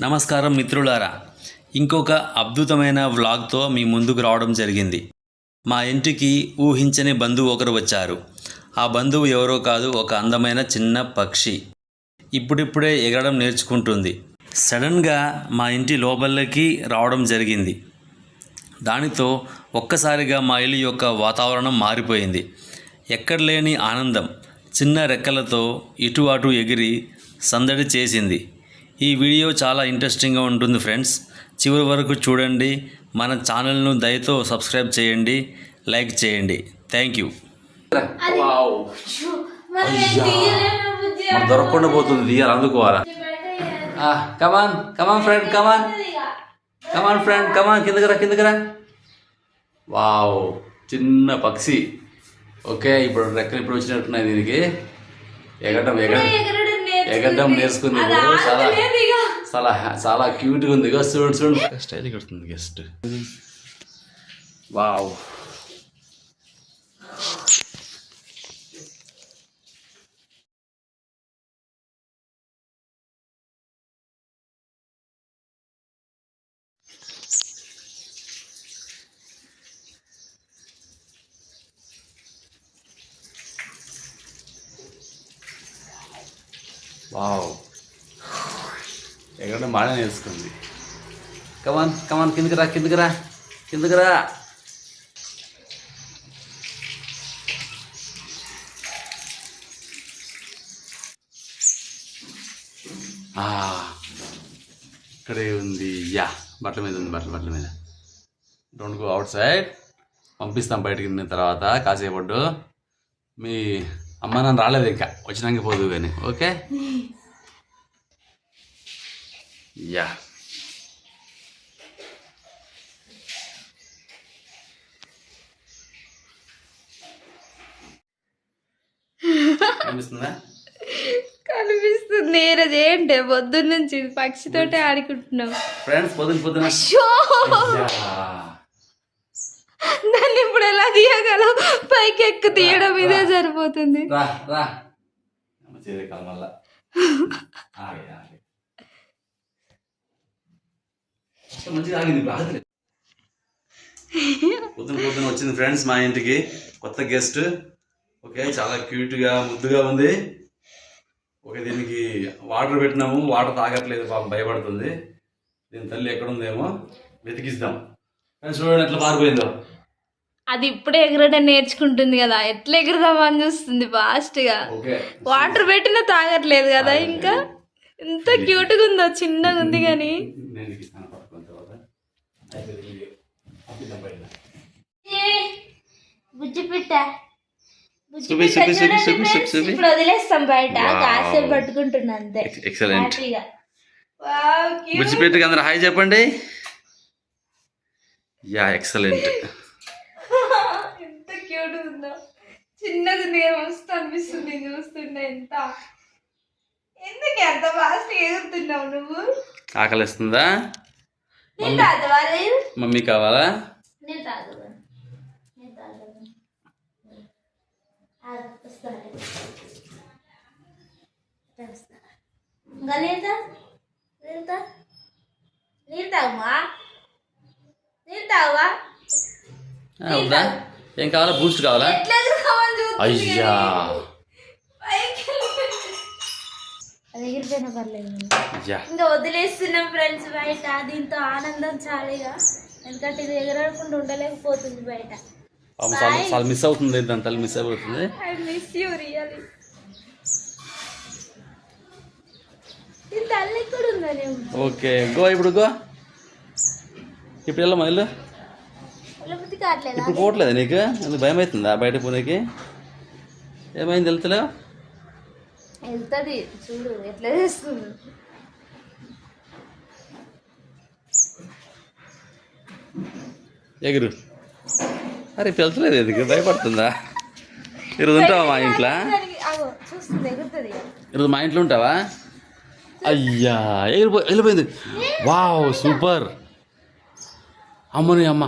నమస్కారం మిత్రులారా ఇంకొక అద్భుతమైన వ్లాగ్తో మీ ముందుకు రావడం జరిగింది. మా ఇంటికి ఊహించని బంధువు ఒకరు వచ్చారు. ఆ బంధువు ఎవరో కాదు ఒక అందమైన చిన్న పక్షి. ఇప్పుడిప్పుడే ఎగరడం నేర్చుకుంటుంది. సడన్గా మా ఇంటి లోపలికి రావడం జరిగింది. దానితో ఒక్కసారిగా మా ఇల్లు యొక్క వాతావరణం మారిపోయింది. ఎక్కడ లేని ఆనందం. చిన్న రెక్కలతో ఇటు అటు ఎగిరి సందడి చేసింది. ఈ వీడియో చాలా ఇంట్రెస్టింగ్గా ఉంటుంది ఫ్రెండ్స్. చివరి వరకు చూడండి. మన ఛానల్ను దయతో సబ్స్క్రైబ్ చేయండి. లైక్ చేయండి. Thank you. దొరకకుండా పోతుంది. తీయాలి అందుకోవాలా. Come on come on friend come on come on friend come on కిందకి కిందకి రా. వావ్. చిన్న పక్షి. ఓకే ఇప్పుడు రెక్కలు ఇప్పుడు వచ్చినట్టున్నాయి దీనికి. ఎగటం ఎగటం నేర్చుకుంది. ఎగటం నేర్చుకుంది. చాలా. చాలా చాలా క్యూట్గా ఉంది. ఇగో చూడండి చూడండి. స్టైల్ కడుతుంది గెస్ట్ వావ్. వావ్. ఎక్కడ బాగా నేర్చుకుంది. కమాన్ కమాన్ కిందకి రా కిందకి రా కిందకి రా. ఇక్కడే ఉంది. యా బట్టల మీద ఉంది బట్టల బట్టల మీద. డోంట్ గో అవుట్ సైడ్ పంపిస్తాం బయటికి తిన్న తర్వాత కాసేపడ్డు మీ అమ్మ నాన్న రాలేదు ఇంకా. వచ్చినాక పోదు కానీ ఓకే? యా. కనిపిస్తుంది? ఈరోజు ఏంటి? పొద్దున్న నుంచి పక్షితోటే ఆడుకుంటున్నాం ఫ్రెండ్స్ పొద్దున పొద్దున. దాన్ని ఇప్పుడు ఎలా తీయగలం? పైకి ఎక్కు తీయడం ఇదే సరిపోతుంది. పొద్దున పొద్దున వచ్చింది ఫ్రెండ్స్ మా ఇంటికి కొత్త గెస్ట్ ఓకే చాలా క్యూట్గా ముద్దుగా ఉంది. ఓకే దీనికి వాటర్ పెట్టినాము. వాటర్ తాగట్లేదు పాపం భయపడుతుంది. దీని తల్లి ఎక్కడుందేమో వెతికిస్తాం. ఫ్రెండ్స్ చూడండి ఎట్లా పారిపోయిందో. అది ఇప్పుడే ఎగరడం నేర్చుకుంటుంది కదా. ఎట్లా ఎగురుదామని చూస్తుంది ఫాస్ట్గా ఓకే. వాటర్ పెట్టినా తాగట్లేదు కదా ఇంకా. ఎంత క్యూట్గా ఉందో చిన్నగా ఉంది కానీ. ఇప్పుడు వదిలేస్తాం బయట. కాసేపు పట్టుకుంటున్నా అంతే. ఎక్సలెంట్. బుజ్జిపెట్టుకు అందరు హాయ్ చెప్పండి. Yeah excellent. ఉందో. చిన్నగా ఉంది కదా, మస్తు అనిపిస్తుంది చూస్తుంటే ఎంత. ఎందుకు ఎంత ఫాస్ట్ ఎగురుతున్నావు నువ్వు? ఆకలిస్తుందా? నేను మమ్మీ కావాలా? నేను నేను. ఇంకా నీళ్ళు తాగమా నీళ్ళు తాగవా? ఏం కావాలా? బూస్ట్ కావాలా? అయ్యా. ఇంకా వదిలేస్తున్నాం ఫ్రెండ్స్ బయట. దీంతో ఆనందం చాలీగా. ఎందుకంటే ఇది ఎగరకుండా ఉండలేకపోతుంది బయట. చాలా మిస్ అవుతుంది దాని తల్లి? మిస్ అయిపోతుంది. ఐ మిస్ యూ రియలీ ఇది తల్లి కూడా ఉందని ఓకే గో ఇప్పుడు గో. ఇప్పుడు వెళ్ళమ్మా వెళ్ళు. కావట్లేదా ఇప్పుడు పోవట్లేదు నీకు? ఎందుకు భయం అవుతుందా బయట పోనీకి? ఏమైంది వెళ్తలేవు వెళ్తుంది చూడు ఎట్లా చేస్తుంది. ఎగురు. అరే వెళ్తలేదు ఎందుకు? భయపడుతుందా? ఈరోజు ఉంటావా మా ఇంట్లో? ఈరోజు మా ఇంట్లో ఉంటావా? అయ్యా ఎగిరిపో వెళ్ళిపోయింది. Wow super. అమ్మని అమ్మ.